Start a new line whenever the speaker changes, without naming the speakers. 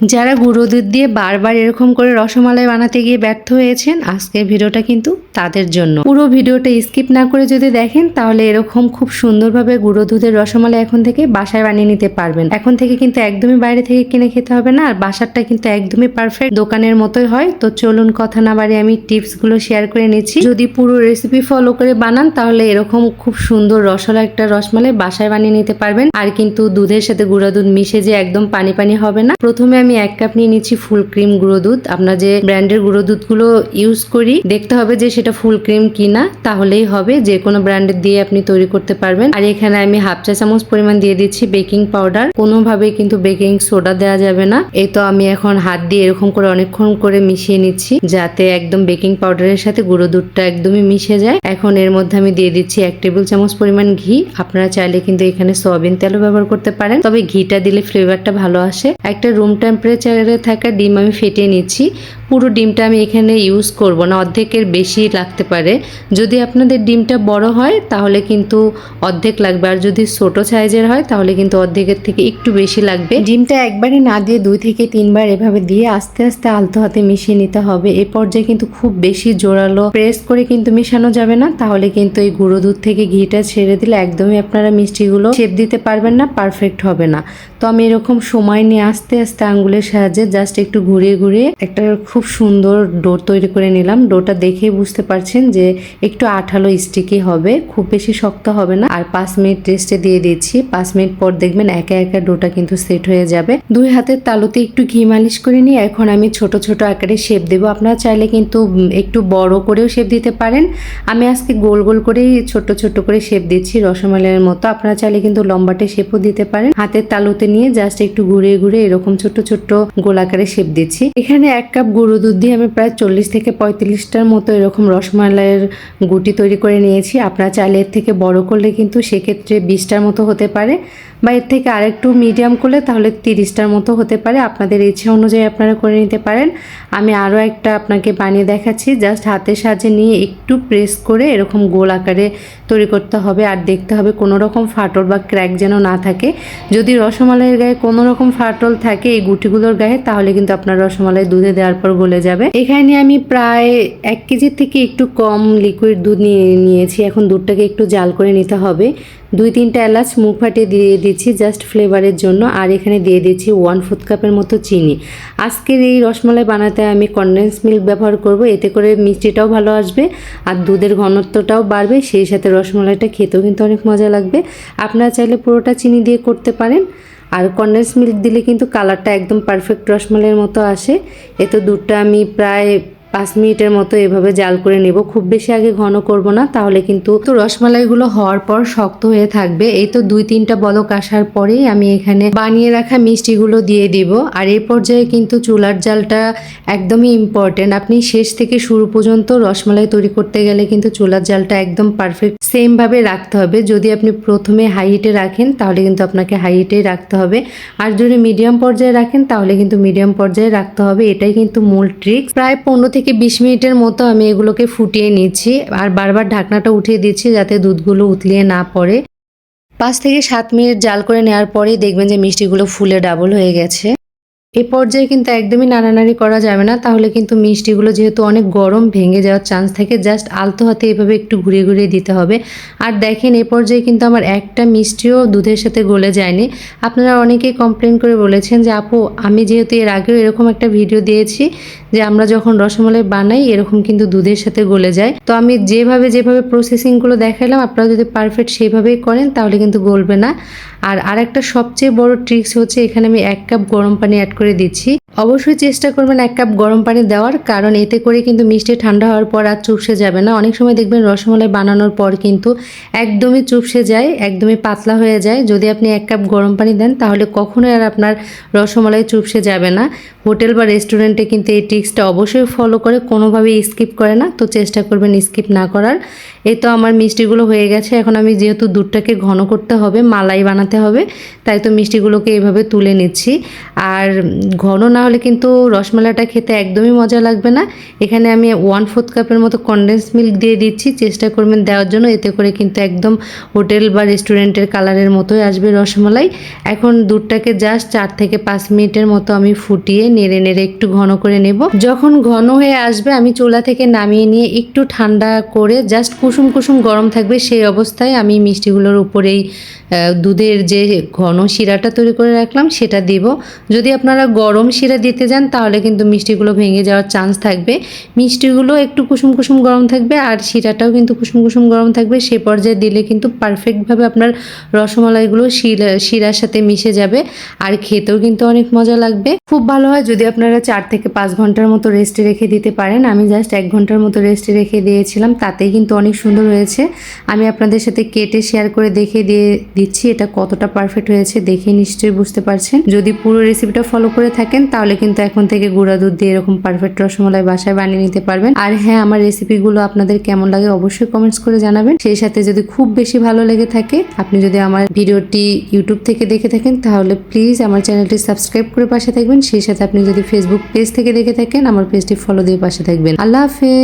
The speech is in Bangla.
যারা গুঁড়ো দুধ দিয়ে বারবার এরকম করে রসমালাই বানাতে গিয়ে ব্যর্থ হয়েছেন, আজকের ভিডিওটা কিন্তু তাদের জন্য। পুরো ভিডিওটা স্কিপ না করে যদি দেখেন, তাহলে এরকম খুব সুন্দরভাবে গুঁড়ো দুধের রসমালাই এখন থেকে বাসায় বানিয়ে নিতে পারবেন। এখন থেকে কিন্তু একদমই বাইরে থেকে কিনে খেতে হবে না, আর বাসারটা কিন্তু একদমই পারফেক্ট দোকানের মতোই হয়। তো চলুন কথা না বাড়ি আমি টিপসগুলো শেয়ার করে নিচ্ছি। যদি পুরো রেসিপি ফলো করে বানান, তাহলে এরকম খুব সুন্দর রসলা একটা রসমালাই বাসায় বানিয়ে নিতে পারবেন। আর কিন্তু দুধের সাথে গুঁড়ো দুধ মিশে যে একদম পানি পানি হবে না। প্রথমে আমি এক কাপ নিয়ে নিচ্ছি ফুল ক্রিম গুঁড়ো দুধ। আমরা যে ব্র্যান্ডের গুঁড়ো দুধগুলো ইউজ করি, দেখতে হবে যে সেটা ফুল ক্রিম কিনা, তাহলেই হবে। যে কোনো ব্র্যান্ডের দিয়ে আপনি তৈরি করতে পারবেন। আর এখানে আমি হাফ চা চামচ পরিমাণ দিয়ে দিচ্ছি বেকিং পাউডার। কোনোভাবে কিন্তু বেকিং সোডা দেওয়া যাবে না। এই তো আমি এখন হাত দিয়ে এরকম করে অনেকক্ষণ করে মিশিয়ে নিচ্ছি, যাতে একদম বেকিং পাউডারের সাথে গুঁড়ো দুধটা একদমই মিশে যায়। এখন এর মধ্যে আমি দিয়ে দিচ্ছি এক টেবিল চামচ পরিমাণ ঘি। আপনারা চাইলে কিন্তু এখানে সয়াবিন তেলও ব্যবহার করতে পারেন। তবে ঘিটা দিলে ফ্লেভারটা ভালো আসে। একটা রুম টেম্পারেচারে থাকা ডিম আমি ফেটিয়ে নিচ্ছি। পুরো ডিমটা আমি এখানে ইউজ করব না, অর্ধেকের বেশি লাগতে পারে। যদি আপনাদের ডিমটা বড় হয়, তাহলে কিন্তু অর্ধেক লাগবে। আর যদি ছোটো সাইজের হয়, তাহলে কিন্তু অর্ধেকের থেকে একটু বেশি লাগবে। ডিমটা একবারে না দিয়ে দুই থেকে তিনবার এভাবে দিয়ে আস্তে আস্তে আলতো হাতে মিশিয়ে নিতে হবে। এ পর্যায়ে কিন্তু খুব বেশি জোরালো প্রেস করে কিন্তু মিশানো যাবে না। তাহলে কিন্তু এই গুঁড়ো দুধ থেকে ঘিটা ছেড়ে দিলে একদমই আপনারা মিষ্টিগুলো শেপ দিতে পারবেন না পারফেক্ট হবে না। তো আমি এরকম সময় নিয়ে আস্তে আস্তে আঙ্গুলের সাহায্যে জাস্ট একটু ঘুরিয়ে ঘুরিয়ে একটা খুব সুন্দর ডোর তৈরি করে নিলাম। ডোটা দেখেই বুঝতে পারছেন যে একটু আঠালো স্টিকি হবে, খুব বেশি শক্ত হবে না। আর পাঁচ মিনিট রেস্টে দিয়ে দিচ্ছি পাঁচ মিনিট পর দেখবেন একা একা ডোটা কিন্তু সেট হয়ে যাবে। দুই হাতের তালুতে একটু ঘি মালিশ করে নিয়ে এখন আমি ছোট ছোট আকারে শেপ দেবো। আপনারা চাইলে কিন্তু একটু বড় করেও শেপ দিতে পারেন। আমি আজকে গোল গোল করেই ছোট ছোট করে শেপ দিচ্ছি রসমালাইয়ের মতো। আপনারা চাইলে কিন্তু লম্বাটে শেপও দিতে পারেন। হাতের তালুতে নিয়ে জাস্ট একটু ঘুরে ঘুরে এরকম ছোট ছোট গোলাকারে শেপ দিচ্ছি। এখানে এক কাপ গুঁড়ো দুধ দিয়ে আমি প্রায় চল্লিশ থেকে পঁয়ত্রিশটার মতো এরকম রসমালাইয়ের গুটি তৈরি করে নিয়েছি। আপনারা চাইলে এর থেকে বড় করলে কিন্তু সেক্ষেত্রে বিশটার মতো হতে পারে বা এর থেকে আরেকটু মিডিয়াম করলে তাহলে তিরিশটার মতো হতে পারে। আপনাদের ইচ্ছে অনুযায়ী আপনারা করে নিতে পারেন। আমি আরও একটা আপনাকে বানিয়ে দেখাচ্ছি। জাস্ট হাতের সাহায্যে নিয়ে একটু প্রেস করে এরকম গোল আকারে তৈরি করতে হবে আর দেখতে হবে কোনো রকম ফাটল বা ক্র্যাক যেন না থাকে। যদি রসমালাইয়ের গায়ে কোনো রকম ফাটল থাকে এই গুটিগুলোর গায়ে তাহলে কিন্তু আপনার রসমালাই দুধে দেওয়ার পর গলে যাবে। এখানে আমি প্রায় এক কেজির থেকে একটু কম লিকুইড দুধ নিয়ে নিয়েছি। এখন দুধটাকে একটু জাল করে নিতে হবে। দুই তিনটা এলাচ মুখ ফাটিয়ে দিয়ে দিচ্ছি জাস্ট ফ্লেভারের জন্য। আর এখানে দিয়ে দিচ্ছি ওয়ান ফোর্থ কাপের মতো চিনি। আজকের এই রসমালাই বানাতে আমি কনডেন্স মিল্ক ব্যবহার করব। এতে করে মিষ্টিটাও ভালো আসবে আর দুধের ঘনত্বটাও বাড়বে। সেই সাথে রসমালাইটা খেতেও কিন্তু অনেক মজা লাগবে। আপনারা চাইলে পুরোটা চিনি দিয়ে করতে পারেন। আর কন্ডেন্স মিল্ক দিলে কিন্তু কালারটা একদম পারফেক্ট রসমালাইয়ের মতো আসে। এতে দুধটা আমি প্রায় পাঁচ মিনিটের মতো এভাবে জাল করে নেব। খুব বেশি আগে ঘন করব না, তাহলে কিন্তু তো রসমালাইগুলো হওয়ার পর শক্ত হয়ে থাকবে। এই তো দুই তিনটা বলক আসার পরেই আমি এখানে বানিয়ে রাখা মিষ্টিগুলো দিয়ে দিব। আর এই পর্যায়ে কিন্তু চুলার জালটা একদমই ইম্পর্টেন্ট আপনি শেষ থেকে শুরু পর্যন্ত রসমালাই তৈরি করতে গেলে কিন্তু চুলার জালটা একদম পারফেক্ট সেমভাবে রাখতে হবে। যদি আপনি প্রথমে হাই হিটে রাখেন, তাহলে কিন্তু আপনাকে হাই হিটেই রাখতে হবে। আর যদি মিডিয়াম পর্যায়ে রাখেন, তাহলে কিন্তু মিডিয়াম পর্যায়ে রাখতে হবে। এটাই কিন্তু মূল ট্রিক্স প্রায় পনেরো থেকে বিশ মিনিটের মতো আমি এগুলোকে ফুটিয়ে নিচ্ছি আর বারবার ঢাকনাটা উঠিয়ে দিচ্ছি যাতে দুধগুলো উতলিয়ে না পড়ে। পাঁচ থেকে সাত মিনিট জাল করে নেওয়ার পরেই দেখবেন যে মিষ্টিগুলো ফুলে ডাবল হয়ে গেছে। এ পর্যায়ে কিন্তু একদমই নাড়ানাড়ি করা যাবে না, তাহলে কিন্তু মিষ্টিগুলো যেহেতু অনেক গরম ভেঙে যাওয়ার চান্স থাকে জাস্ট আলতো হাতে এভাবে একটু ঘুরিয়ে ঘুরিয়ে দিতে হবে। আর দেখেন, এ পর্যায়ে কিন্তু আমার একটা মিষ্টিও দুধের সাথে গলে যায়নি। আপনারা অনেকেই কমপ্লেন করে বলেছেন যে, আপু, আমি যেহেতু এর আগেও এরকম একটা ভিডিও দিয়েছি যে আমরা যখন রসমালাই বানাই, এরকম কিন্তু দুধের সাথে গলে যায়। তো আমি যেভাবে যেভাবে প্রসেসিংগুলো দেখালাম আপনারা যদি পারফেক্ট সেইভাবেই করেন, তাহলে কিন্তু গলবে না। আর আরেকটা সবচেয়ে বড় ট্রিক্স হচ্ছে, এখানে আমি এক কাপ গরম পানি অ্যাড করে দিচ্ছি। অবশ্যই চেষ্টা করবেন এক কাপ গরম পানি দেওয়ার, কারণ এতে করে কিন্তু মিষ্টি ঠান্ডা হওয়ার পর আর চুপসে যাবে না। অনেক সময় দেখবেন রসমলাই বানানোর পর কিন্তু একদমই চুপসে যায়, একদমই পাতলা হয়ে যায়। যদি আপনি এক কাপ গরম পানি দেন, তাহলে কখনোই আর আপনার রসমালাই চুপসে যাবে না। হোটেল বা রেস্টুরেন্টে কিন্তু এই ট্রিক্সটা অবশ্যই ফলো করে, কোনোভাবেই স্কিপ করে না। তো চেষ্টা করবেন স্কিপ না করার। এই তো আমার মিষ্টিগুলো হয়ে গেছে। এখন আমি যেহেতু দুধটাকে ঘন করতে হবে, মালাই বানাতে হবে, তাই তো মিষ্টিগুলোকে এইভাবে তুলে নিচ্ছি। আর ঘন না হলে কিন্তু রসমালাইটা খেতে একদমই মজা লাগবে না। এখানে আমি ওয়ান ফোর্থ কাপের মতো কনডেন্স মিল্ক দিয়ে দিচ্ছি। চেষ্টা করবেন দেওয়ার জন্য। এতে করে কিন্তু একদম হোটেল বা রেস্টুরেন্টের কালারের মতোই আসবে রসমালাই। এখন দুধটাকে জাস্ট চার থেকে পাঁচ মিনিটের মতো আমি ফুটিয়ে নেড়ে নেড়ে একটু ঘন করে নেব। যখন ঘন হয়ে আসবে, আমি চুলা থেকে নামিয়ে নিয়ে একটু ঠান্ডা করে জাস্ট কুসুম কুসুম গরম থাকবে সেই অবস্থায় আমি মিষ্টিগুলোর উপরেই দুধের যে ঘন শিরাটা তৈরি করে রাখলাম, সেটা দিব। যদি আপনারা গরম শিরা দিতে যান, তাহলে কিন্তু মিষ্টিগুলো ভেঙে যাওয়ার চান্স থাকবে। মিষ্টিগুলো একটু কুসুম কুসুম গরম থাকবে আর শিরাটাও কিন্তু কুসুম কুসুম গরম থাকবে। সে পর্যায়ে দিলে কিন্তু পারফেক্টভাবে আপনার রসমালাইগুলো শিরা শিরার সাথে মিশে যাবে আর খেতেও কিন্তু অনেক মজা লাগবে। খুব ভালো হয় যদি আপনারা চার থেকে পাঁচ ঘণ্টার মতো রেস্টে রেখে দিতে পারেন। আমি জাস্ট এক ঘণ্টার মতো রেস্টে রেখে দিয়েছিলাম, তাতেই কিন্তু অনেক সুন্দর হয়েছে। আমি আপনাদের সাথে কেটে শেয়ার করে দেখে দিয়ে দিচ্ছি, এটা কতটা পারফেক্ট হয়েছে দেখে নিশ্চয়ই বুঝতে পারছেন। যদি পুরো রেসিপিটা ফলো করে থাকেন তাহলে কিন্তু এখন থেকে গুঁড়া দুধ দিয়ে এরকম পারফেক্ট রসমলাই বাসায় বানিয়ে নিতে পারবেন। আর হ্যাঁ আমার রেসিপিগুলো আপনাদের কেমন লাগে অবশ্যই কমেন্টস করে জানাবেন। সেই সাথে যদি খুব বেশি ভালো লেগে থাকে, আপনি যদি আমার ভিডিওটি ইউটিউব থেকে দেখে থাকেন, তাহলে প্লিজ আমার চ্যানেলটি সাবস্ক্রাইব করে পাশে থাকবেন। সেই সাথে আপনি যদি ফেসবুক পেজ থেকে দেখে থাকেন, আমার পেজটি ফলো দিয়ে পাশে থাকবেন। আল্লাহ হাফেজ।